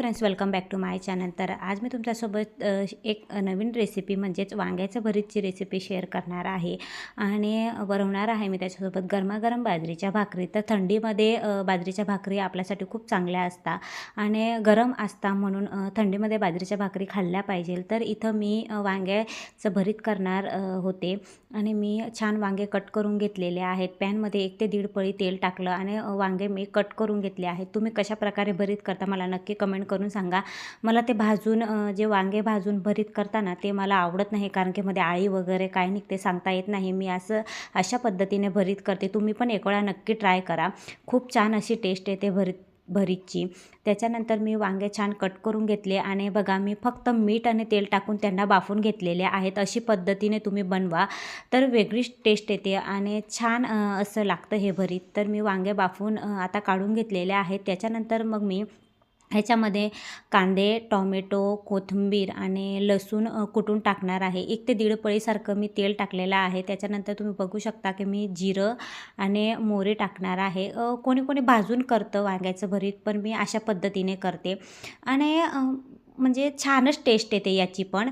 Friends welcome back to my channel तर आज मी तुमच्यासोबत एक नवीन रेसिपी म्हणजेच वांग्याचं भरीतची रेसिपी शेअर करणार आहे. आणि बनवणार आहे मी त्याच्यासोबत गरमागरम बाजरीच्या भाकरी. तर थंडीमध्ये बाजरीच्या भाकरी आपल्यासाठी खूप चांगल्या असतात. आणि गरम असता म्हणून थंडीमध्ये बाजरीच्या भाकरी खाल्ल्या पाहिजे. तर इथं मी वांग्याचं भरीत करणार होते. आणि मी छान वांगे कट करून घेतलेले आहेत. पॅनमध्ये एक ते दीड पळी तेल टाकलं आणि वांगे मी कट करून घेतले आहेत. तुम्ही कशाप्रकारे भरीत करता मला नक्की कमेंट करून सांगा. मला ते भाजून जे वांगे भाजून भरीत करताना ते मला आवडत नाही कारण की मध्ये आळी वगैरे काय निघते सांगता येत नाही. मी असं अशा पद्धतीने भरीत करते. तुम्ही पण एक वेळा नक्की ट्राय करा. खूप छान अशी टेस्ट येते भरीत भरीतची. त्याच्यानंतर मी वांगे छान कट करून घेतले आणि बघा मी फक्त मीठ आणि तेल टाकून त्यांना बाफून घेतलेले आहेत. अशी पद्धतीने तुम्ही बनवा. तर वेगळीच टेस्ट येते आणि छान असं लागतं हे भरीत. तर मी वांगे बाफून आता काढून घेतलेले आहेत. त्याच्यानंतर मग मी ह्याच्यामध्ये कांदे टॉमॅटो कोथिंबीर आणि लसूण कुटून टाकणार आहे. एक ते दीड पळीसारखं मी तेल टाकलेलं आहे. त्याच्यानंतर तुम्ही बघू शकता की मी जिरं आणि मोहरी टाकणार आहे. कोणी कोणी भाजून करतं वांग्याचं भरीत पण मी अशा पद्धतीने करते. आणि म्हणजे छानच टेस्ट येते याची पण.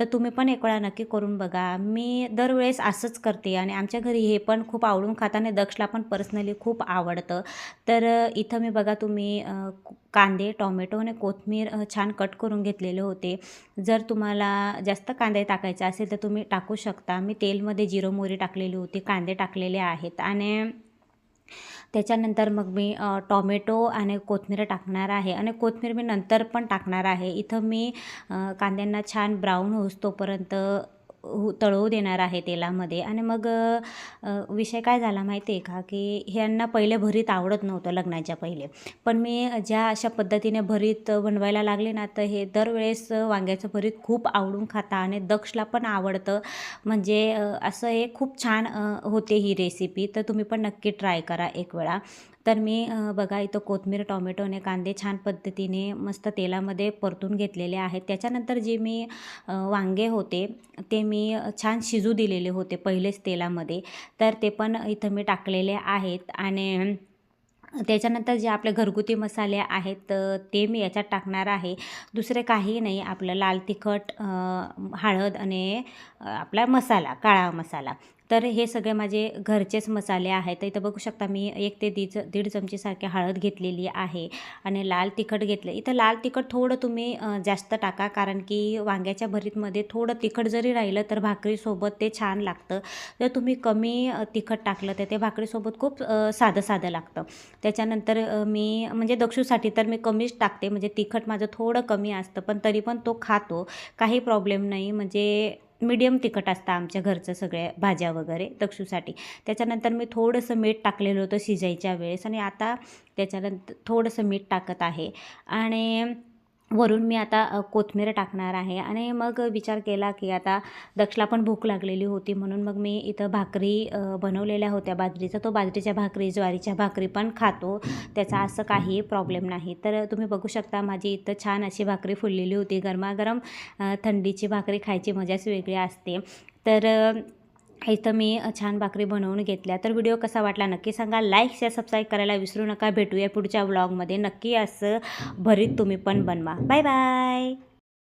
तर तुम्ही पण एक वेळा नक्की करून बघा. मी दरवेळेस असंच करते आणि आमच्या घरी हे पण खूप आवडून खाताना आणि दक्षला पण पर्सनली खूप आवडतं. तर इथं मी बघा तुम्ही कांदे टॉमॅटो आणि कोथमीर छान कट करून घेतलेले होते. जर तुम्हाला जास्त कांदे टाकायचे असेल तर तुम्ही टाकू शकता. मी तेलमध्ये जिरो मोहरी टाकलेली होती कांदे टाकलेले आहेत. आणि त्याच्यानंतर मग मी अ, टॉमॅटो आणि कोथमीर टाकणार आहे आणि कोथमीर मी नंतर पण टाकणार आहे. इथं मी कांद्यांना छान ब्राऊन होऊसतोपर्यंत तळवू देणार आहे तेलामध्ये. आणि मग विषय काय झाला माहिती आहे का की ह्यांना पहिले भरीत आवडत नव्हतं लग्नाच्या पहिले. पण मी ज्या अशा पद्धतीने भरीत बनवायला लागले ना तर हे दरवेळेस वांग्याचं भरीत खूप आवडून खाता आणि दक्षला पण आवडतं. म्हणजे असं हे खूप छान होते ही रेसिपी तर तुम्ही पण नक्की ट्राय करा एक वेळा. तर मी बघा इथं कोथमीर टोमॅटो आणि कांदे छान पद्धतीने मस्त तेलामध्ये परतून घेतलेले आहेत. त्याच्यानंतर जे मी वांगे होते ते मी छान शिजू दिलेले होते पहिलेच तेलामध्ये. तर ते पण इथं मी टाकलेले आहेत आणि त्याच्यानंतर जे आपले घरगुती मसाले आहेत ते मी याच्यात टाकणार आहे. दुसरे काही नाही आपलं लाल तिखट हळद आणि आपला मसाला काळा मसाला. तर हे सगळे माझे घरचेच मसाले आहेत. तर इथं बघू शकता मी एक ते दीड दीड चमचीसारखी हळद घेतलेली आहे आणि लाल तिखट घेतलं. इथं लाल तिखट थोडं तुम्ही जास्त टाका कारण की वांग्याच्या भरीतमध्ये थोडं तिखट जरी राहिलं तर भाकरीसोबत ते छान लागतं. जर तुम्ही कमी तिखट टाकलं तर ते भाकरीसोबत खूप साधं साधं लागतं. त्याच्यानंतर मी म्हणजे दक्षूसाठी तर मी कमीच टाकते. म्हणजे तिखट माझं थोडं कमी असतं पण तरी पण तो खातो. काही प्रॉब्लेम नाही. म्हणजे मीडियम तिखट असतं आमच्या घरचं सगळ्या भाज्या वगैरे दक्षूसाठी त्याच्यानंतर मी थोडंसं मीठ टाकलेलं होतं शिजायच्या वेळेस आणि आता त्याच्यानंतर थोडंसं मीठ टाकत आहे. आणि वरून मी आता कोथमीर टाकणार आहे. आणि मग विचार केला की आता दक्षला पण भूक लागलेली होती म्हणून मग मी इथं भाकरी बनवलेल्या होत्या बाजरीचा. तो बाजरीच्या भाकरी ज्वारीच्या भाकरी पण खातो. त्याचा असं काही प्रॉब्लेम नाही. तर तुम्ही बघू शकता माझी इथं छान अशी भाकरी फुललेली होती. गरमागरम थंडीची भाकरी खायची मजाच वेगळी असते. तर इथं मी छान भाकरी बनवून घेतल्या. तर व्हिडिओ कसा वाटला नक्की सांगा. लाईक शेअर सबस्क्राईब करायला विसरू नका. भेटूया पुढच्या व्लॉगमध्ये नक्की असं भरीत तुम्ही पण बनवा. Bye bye